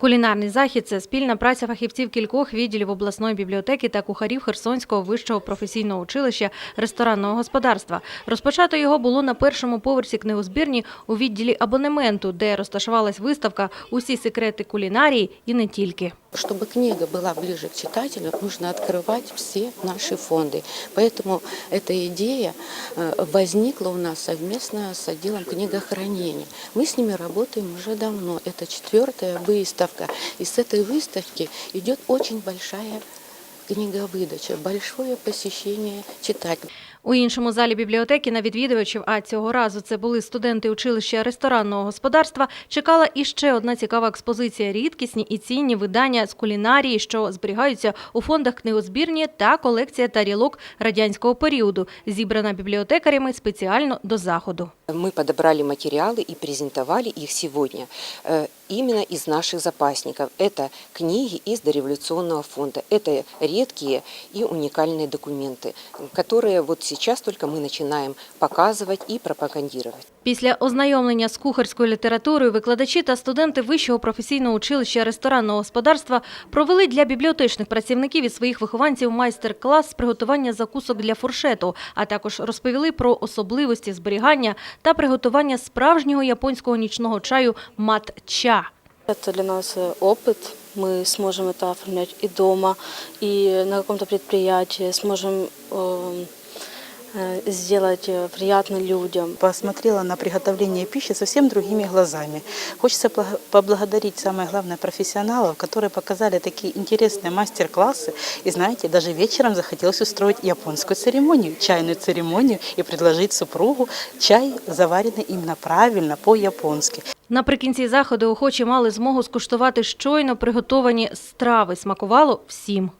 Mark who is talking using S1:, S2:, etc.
S1: Кулінарний захід це спільна праця фахівців кількох відділів обласної бібліотеки та кухарів Херсонського вищого професійного училища ресторанного господарства. Розпочато його було на першому поверсі книгозбірні у відділі абонементу, де розташувалась виставка Усі секрети кулінарії і не тільки.
S2: Чтобы книга была ближе к читателю, нужно открывать все наши фонды. Поэтому эта идея э, возникла у нас совместно с отделом книгохранения. Мы с ними работаем уже давно. Это четвертая выставка. И с этой выставки идет очень большая книговыдача, большое посещение читателей.
S1: У іншому залі бібліотеки на відвідувачів, а цього разу це були студенти училища ресторанного господарства, чекала іще одна цікава експозиція – рідкісні і цінні видання з кулінарії, що зберігаються у фондах книгозбірні та колекція тарілок радянського періоду, зібрана бібліотекарями спеціально до заходу.
S3: Мы подобрали материалы и презентовали их сегодня э, именно из наших запасников. Это книги из дореволюционного фонда. Это редкие и уникальные документы, которые вот сейчас только мы начинаем показывать и пропагандировать.
S1: Після ознайомлення з кухарською літературою викладачі та студенти Вищого професійного училища ресторанного господарства провели для бібліотечних працівників і своїх вихованців майстер-клас з приготування закусок для фуршету, а також розповіли про особливості зберігання та приготування справжнього японського нічного чаю мат-ча.
S4: Это для нас э, опыт. Мы сможем это оформлять и дома, и на каком-то предприятии, сможем э, э, сделать э, приятно людям.
S5: посмотрела на приготовление пищи совсем другими глазами. Хочется поблагодарить, самое главное, профессионалов, которые показали такие интересные мастер-классы. И знаете, даже вечером захотелось устроить японскую церемонию, чайную церемонию и предложить супругу чай, заваренный именно правильно, по-японски.
S1: Наприкінці заходу охочі мали змогу скуштувати щойно приготовані страви. Смакувало всім.